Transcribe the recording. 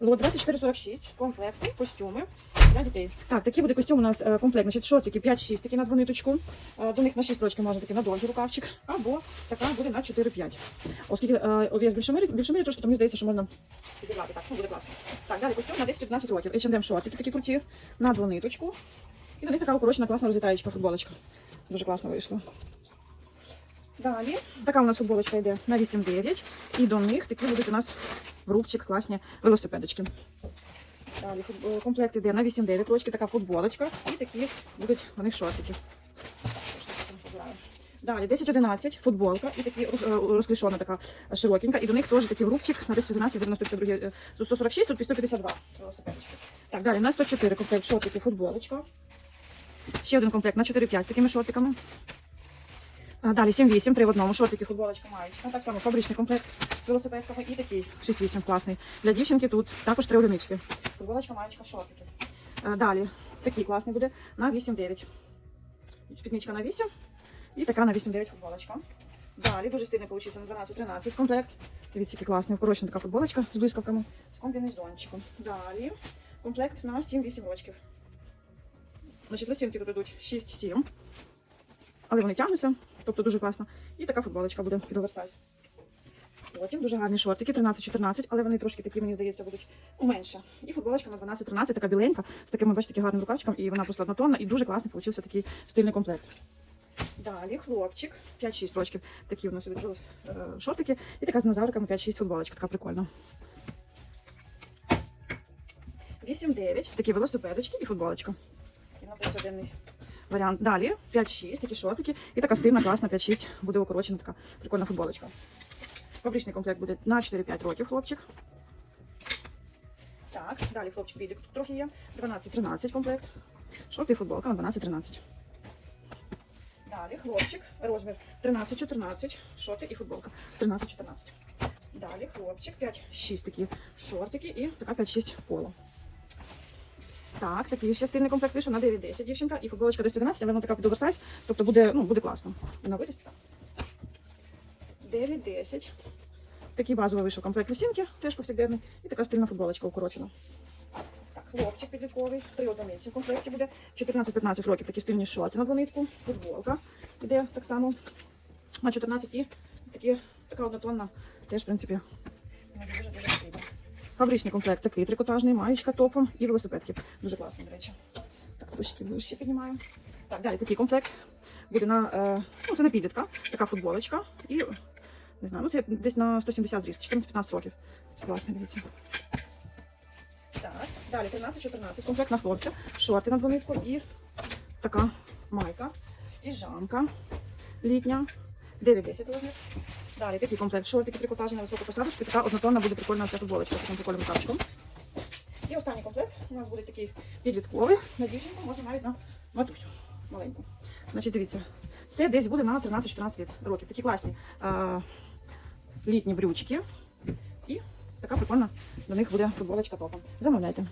Лот 2446, комплекти, костюми для дітей. Так, такий буде костюм у нас е, комплект. Значить, шортики 5-6 такі на двониточку. Е, До них на 6 рочків можна таки на довгий рукавчик, або така буде на 4-5. Оскільки е, ов'яз більшомирі, більшомирі трошки, то мені здається, що можна підібрати. Так, ну буде класно. Так, далі костюм на 10-15 років. H&M шортики такі круті, на двониточку. І до них така укорочена класна розлітаєчка футболочка. Дуже класно вийшло. Далі, така у нас футболочка йде на 8-9. І до них такі будуть у нас в рубчик класні велосипедочки. Далі е, комплект йде на 8-9 рочки, така футболочка. І такі будуть вони шортики. Далі 10-11 футболка і такі е, розклішона така широкенька. І до них теж такий рубчик на 10-11, де на 152, е, тут 146, тут 152 велосипедочки. Так, далі на 104 комплект шортики, футболочка. Ще один комплект на 4-5 з такими шортиками. Далі 7-8, 3 в одному, шортики, футболочка, маєчка. Так само фабричний комплект з велосипедками і такий 6-8 класний. Для дівчинки тут також три одинички. Футболочка, маєчка, шортики. Далі такий класний буде на 8-9. Спідничка на 8 і така на 8-9 футболочка. Далі дуже стильний получився на 12-13 комплект. Дивіться, який класний, вкорочена така футболочка з блискавками, з комбінезончиком. Далі комплект на 7-8 рочків. Значить, лисінки тут йдуть 6-7 але вони тягнуться, тобто дуже класно. І така футболочка буде під оверсайз. Потім дуже гарні шортики, 13-14, але вони трошки такі, мені здається, будуть менше. І футболочка на 12-13, така біленька, з такими, бачите, таким гарним рукавчиком, і вона просто однотонна, і дуже класний получився такий стильний комплект. Далі хлопчик, 5-6 рочків, такі у нас ідуть е, шортики, і така з динозавриками 5-6 футболочка, така прикольна. 8-9, такі велосипедочки і футболочка. Такий на повсякденний варіант. Далі 5-6, такі шортики. І така стильна, класна 5-6 буде укорочена така прикольна футболочка. Фабричний комплект буде на 4-5 років, хлопчик. Так, далі хлопчик білік тут трохи є. 12-13 комплект. Шорти і футболка на 12-13. Далі хлопчик, розмір 13-14, шорти і футболка. 13-14. Далі хлопчик, 5-6 такі шортики і така 5-6 поло. Так, такий ще комплект вийшов на 9-10 дівчинка. І футболочка десь 11, але вона така під оверсайз, тобто буде, ну, буде класно. Вона виріс 9-10. Такий базовий вийшов комплект лисінки, теж повсякденний. І така стильна футболочка укорочена. Так, хлопчик підлітковий, три одиниці в комплекті буде. 14-15 років такі стильні шорти на двонитку. Футболка іде так само на 14 і такі, така однотонна, теж, в принципі, дуже-дуже. Фабричний комплект такий трикотажний, маєчка топом і велосипедки. Дуже класний, до речі. Так, трошки вище піднімаю. Так, далі такий комплект буде на, е, ну, це на підлітка, така футболочка і, не знаю, ну це десь на 170 зріст, 14-15 років. Класний, дивіться. Так, далі 13-14, комплект на хлопця, шорти на двонитку і така майка, піжамка літня, 9-10 розмір. Далі такий комплект шортики трикотажні на високу посадочку. Така однотонна буде прикольна ця футболочка з таким прикольним рукавчиком. І останній комплект у нас буде такий підлітковий на дівчинку, можна навіть на матусю маленьку. Значить, дивіться, це десь буде на 13-14 років. Такі класні е, літні брючки. І така прикольна до них буде футболочка топом. Замовляйте.